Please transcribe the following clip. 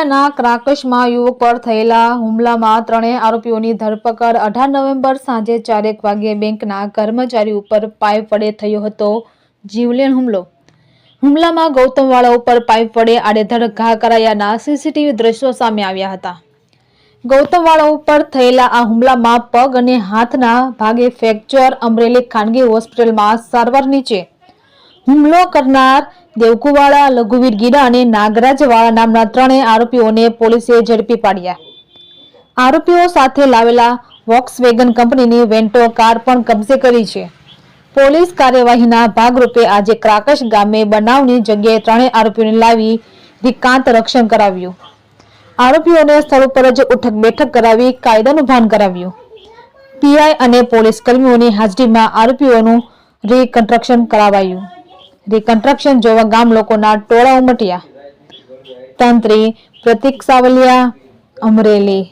સાવલિયાના ક્રાકશમાં યુવક પર થયેલા હુમલામાં ત્રણેય આરોપીઓની ધરપકડ અઢાર નવેમ્બર સાંજે ચારેક વાગ્યે બેંકના કર્મચારી ઉપર પાઇપ વડે થયો હતો જીવલેણ હુમલો. હુમલામાં ગૌતમવાળા ઉપર પાઇપ વડે આડેધડ ઘા કરાયાના સીસીટીવી દ્રશ્યો સામે આવ્યા હતા. ગૌતમવાળા ઉપર થયેલા આ હુમલામાં પગ અને હાથના ભાગે ફ્રેક્ચર, અમરેલી ખાનગી હોસ્પિટલમાં સારવાર નીચે. હુમલો કરનાર દેવકુવાળા લઘુવીર ગીરા અને નાગરાજવાળા નામના ત્રણેય આરોપીઓને પોલીસે ઝડપી પાડ્યા. આરોપીઓ સાથે લાવેલા વોક્સવેગન કંપનીની વેન્ટો કાર પણ કબજે કરી છે. પોલીસ કાર્યવાહીના ભાગરૂપે આજે ક્રાકશ ગામે બનાવની જગ્યાએ ત્રણેય આરોપીઓને લાવી દિકાંત રક્ષણ કરાવ્યું. આરોપીઓને સ્થળ ઉપર જ ઉઠક બેઠક કરાવી કાયદાનું ભાન કરાવ્યું. પીઆઈ અને પોલીસ કર્મીઓની હાજરીમાં આરોપીઓનું રીકન્સ્ટ્રક્શન કરાવાયું. રીકન્સ્ટ્રક્શન જોવા ગામ લોકોના ટોળા ઉમટ્યા. તંત્રી પ્રતિક સાવલિયા અમરેલી.